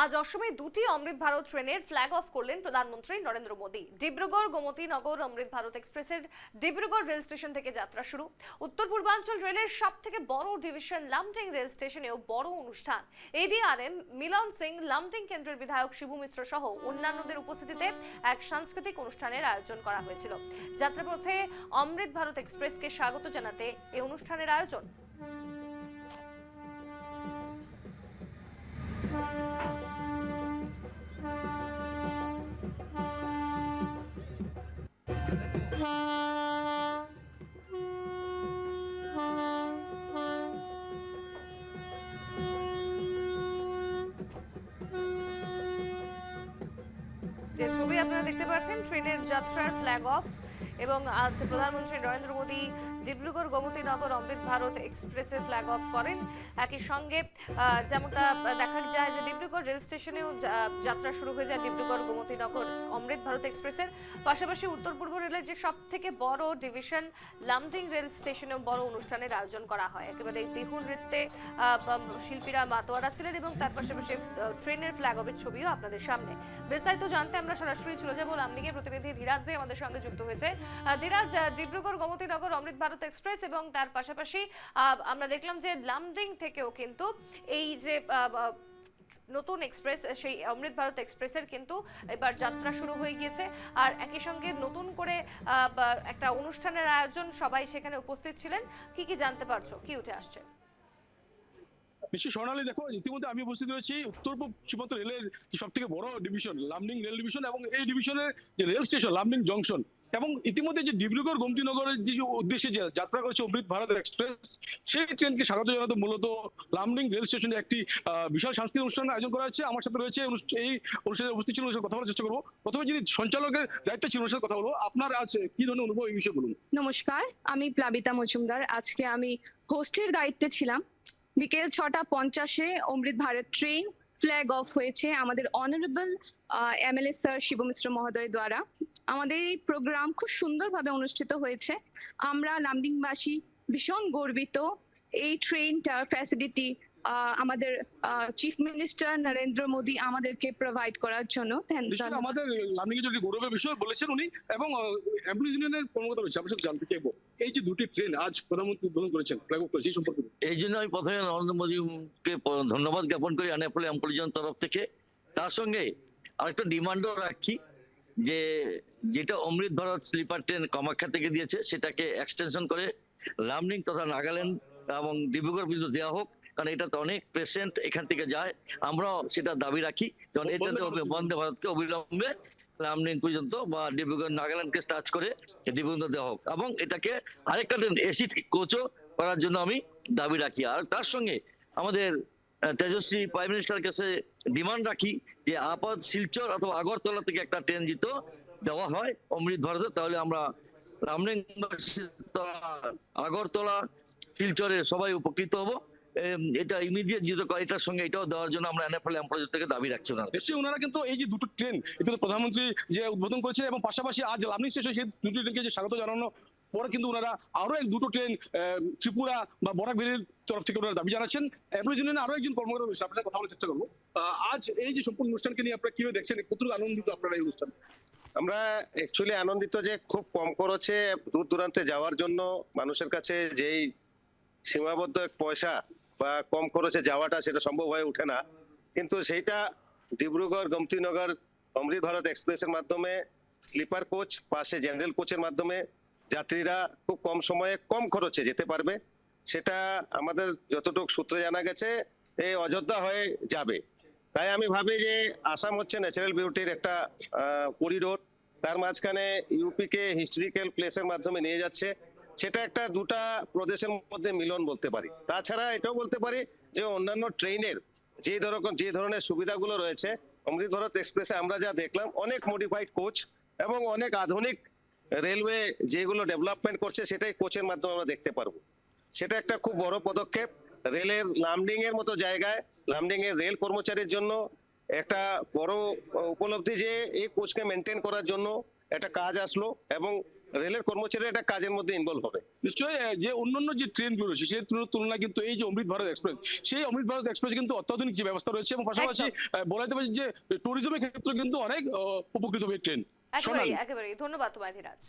আজ অসমে দুটি অমৃত ভারত ট্রেনের ফ্ল্যাগ অফ করলেন প্রধানমন্ত্রী নরেন্দ্র মোদী। ডিব্রুগড় গোমতী নগর অমৃত ভারত এক্সপ্রেসের ডিব্রুগড় রেল স্টেশন থেকে যাত্রা শুরু। উত্তর পূর্বাঞ্চল রেলের সব থেকে বড় ডিভিশন লামটিং রেল স্টেশনেও বড় অনুষ্ঠান। এডিআরএম মিলন সিং লামটিং কেন্দ্রের বিধায়ক শিবু মিত্র সহ অন্যান্যদের উপস্থিতিতে এক সাংস্কৃতিক অনুষ্ঠানের আয়োজন করা হয়েছিল। যাত্রাপথে অমৃত ভারত এক্সপ্রেসকে স্বাগত জানাতে এই অনুষ্ঠানের আয়োজন। যে ছবি আপনারা দেখতে পাচ্ছেন ট্রেনের যাত্রার ফ্ল্যাগ অফ এবং আজ প্রধানমন্ত্রী নরেন্দ্র মোদী ডিব্রুগড় গোমতী নগর অমৃত ভারত এক্সপ্রেসের ফ্ল্যাগ অফ করেন। একই সঙ্গে যেমনটা দেখা যায় যে ডিব্রুগড় রেল স্টেশনেও যাত্রা শুরু হয়ে যায় ডিব্রুগড় গোমতী নগর অমৃত ভারত এক্সপ্রেসের। পাশাপাশি উত্তর পূর্ব রেলের যে সব থেকে বড় ডিভিশন, লামডিং রেল স্টেশনেও বড় অনুষ্ঠানের আয়োজন করা হয়। একেবারে বিহু নৃত্যে শিল্পীরা মাতোয়ারা ছিলেন এবং তার পাশাপাশি ট্রেনের ফ্ল্যাগ অফের ছবিও আপনাদের সামনে। বিস্তারিত জানতে আমরা সরাসরি চলে যাব। লামডিংয়ের প্রতিনিধি ধীরাজ দে আমাদের সঙ্গে যুক্ত হয়েছে। ধীরাজ ডিব্রুগড় গোমতী নগর অমৃত ভারত এক্সপ্রেস এবং তার পাশাপাশি আমরা দেখলাম যে লামডিং থেকেও কিন্তু এই যে নতুন এক্সপ্রেস, সেই অমৃত ভারত এক্সপ্রেসের কিন্তু এবার যাত্রা শুরু হয়ে গিয়েছে। আর একই সঙ্গে নতুন করে একটা অনুষ্ঠানের আয়োজন সবাই সেখানে উপস্থিত ছিলেন। কি কি জানতে পারছ? কি উঠে আসছে? নিশ্চয়ই স্বর্ণালী, দেখো, ইতিমধ্যে আমি উপস্থিত রয়েছি উত্তর সীমান্ত রেলের সব থেকে বড় ডিভিশন, লামডিং রেল ডিভিশন এবং এই ডিভিশনের যে রেল স্টেশন, লামডিং জংশন এবং ইতিমধ্যে যে ডিব্রুগড় গোমতীনগরের যে উদ্দেশ্যে যে যাত্রা করেছে অমৃত ভারত এক্সপ্রেস, সেই ট্রেনকে স্বাগত জানাতে মূলত লামডিং রেল স্টেশনে একটি বিশাল সাংস্কৃতিক অনুষ্ঠানের আয়োজন করা হয়েছে। আমার সাথে রয়েছে এই অনুষ্ঠানে উপস্থিত ছিল কথা বলার চেষ্টা করব। প্রথমে যিনি সঞ্চালকের দায়িত্ব ছিল সাথে কথা বলব। আপনার আছে কি ধরনের অনুভব এই বিষয়ে বলুন? নমস্কার, আমি প্লাবিতা মজুমদার। আজকে আমি হোস্টের দায়িত্বে ছিলাম। বিকেল ছটা পঞ্চাশে Amrit Bharat train flag off হয়েছে আমাদের honourable MLA sir Shiv Mishra মহোদয় দ্বারা। আমাদের এই প্রোগ্রাম খুব সুন্দরভাবে অনুষ্ঠিত হয়েছে। আমরা লামডিংবাসী ভীষণ গর্বিত। এই ট্রেনটার ফ্যাসিলিটি আমাদের চিফ মিনিস্টার নরেন্দ্র মোদী আমাদেরকে প্রোভাইড করার জন্য। আমাদের লামডিং এর যে গৌরবের বিষয় বলেছেন উনি এবং ইউনিয়নের কর্মকর্তা রয়েছে আপনার জানতে চাইব। এই যে দুটি ট্রেন আজ প্রধানমন্ত্রী উদ্বোধন করেছেন ফ্ল্যাগ অফ করেছে এই সম্পর্কে। এই জন্য আমি প্রথমে নরেন্দ্র মোদীকে ধন্যবাদ জ্ঞাপন করি আনেপলে এমপ্লয়িজনের তরফ থেকে। তার সঙ্গে আরেকটা ডিমান্ডও রাখি। যে যেটা অমৃত ভারত স্লিপার ট্রেন কামাখ্যা থেকে দিয়েছে সেটাকে এক্সটেনশন করে লামডিং তথা নাগাল্যান্ড এবং ডিব্রুগড় পর্যন্ত দেওয়া হোক কারণ এটাতে অনেক পেশেন্ট এখান থেকে যায় আমরাও সেটা দাবি রাখি কারণ এটাতে। বন্দে ভারতকে অবিলম্বে লামডিং পর্যন্ত বা ডিব্রুগড় নাগাল্যান্ডকে টাচ করে ডিব্রুগড় দেওয়া হোক এবং এটাকে আরেকটা ট্রেন এসি কোচও করার জন্য আমি দাবি রাখি আর তার সঙ্গে আমাদের তেজস্বী প্রাইম মিনিস্টার কাছে ডিমান্ড রাখি যে আপাত শিলচর অথবা আগরতলা থেকে একটা ট্রেন জিত দেওয়া হয় অমৃত ভারতে, তাহলে আমরা আগরতলা, শিলচরে সবাই উপকৃত হব। এটা ইমিডিয়েট জিত এটার সঙ্গে এটাও দেওয়ার জন্য আমরা এনএফএল এমপ্লয় থেকে দাবি রাখছি ওনাদের। নিশ্চয়ই ওনারা কিন্তু এই যে দুটো ট্রেন এটা প্রধানমন্ত্রী যে উদ্বোধন করেছেন এবং পাশাপাশি আজ লামডিং স্টেশন সেই দুটো ট্রেনকে যে স্বাগত জানানো পরে কিন্তু ওনারা আরও এক দুটো ট্রেন ত্রিপুরা বা বরাক ভ্যালির তরফ থেকে ওনারা দাবি জানাচ্ছেন। এমপ্লয়িজ ইউনিয়নের আরও একজন কর্মকর্তা রয়েছে আপনার কথা বলার চেষ্টা করব। আজ এই যে সম্পূর্ণ অনুষ্ঠানকে নিয়ে আপনারা কীভাবে দেখছেন, কতটুকু আনন্দিত আপনারা এই অনুষ্ঠান? আমরা অ্যাকচুয়ালি আনন্দিত যে খুব কম খরচে দূর দূরান্তে যাওয়ার জন্য মানুষের কাছে যেই সীমাবদ্ধ পয়সা বা কম খরচে যাওয়াটা সেটা সম্ভব হয়ে ওঠে না। কিন্তু সেইটা ডিব্রুগড়, গোমতীনগর, অমৃত ভারত এক্সপ্রেসের মাধ্যমে, স্লিপার কোচ, পাশে জেনারেল কোচের মাধ্যমে যাত্রীরা খুব কম সময়ে কম খরচে যেতে পারবে। সেটা আমাদের যতটুকু সূত্রে জানা গেছে এই অযোধ্যা হয়ে যাবে। তাই আমি ভাবি যে আসাম হচ্ছে ন্যাচারাল বিউটির একটা করিডোর। তার মাঝখানে ইউপি কে হিস্টোরিক্যাল প্লেসের মাধ্যমে নিয়ে যাচ্ছে। সেটা একটা দুটা প্রদেশের মধ্যে মিলন বলতে পারি। তাছাড়া এটাও বলতে পারি যে অন্যান্য ট্রেনের যে ধরনের যে ধরনের সুবিধাগুলো রয়েছে অমৃত ভারত এক্সপ্রেসে আমরা যা দেখলাম, অনেক মডিফাইড কোচ এবং অনেক আধুনিক রেলওয়ে যেগুলো ডেভেলপমেন্ট করছে সেটাই কোচের মাধ্যমে আমরা দেখতে পারব। সেটা একটা খুব বড় পদক্ষেপ। রেলের লামডিং এর মতো জায়গায় লামডিং এর রেল কর্মচারীর জন্য একটা বড় উপলব্ধি যে এই কোচকে মেনটেন করার জন্য একটা কাজ আসলো এবং রেলের কর্মচারীরা এটা কাজের মধ্যে ইনভলভ হবে। নিশ্চয়ই যে অন্যান্য যে ট্রেনগুলো রয়েছে সেই তুলনা- তুলনায় কিন্তু এই যে অমৃত ভারত এক্সপ্রেস সেই অমৃত ভারত এক্সপ্রেস কিন্তু অত্যাধুনিক যে ব্যবস্থা রয়েছে এবং পাশাপাশি বলা যেতে পারে যে ট্যুরিজমের ক্ষেত্রে কিন্তু অনেক উপকৃত হবে ট্রেন একেবারেই একেবারেই। ধন্যবাদ তোমায় ধীরাজ।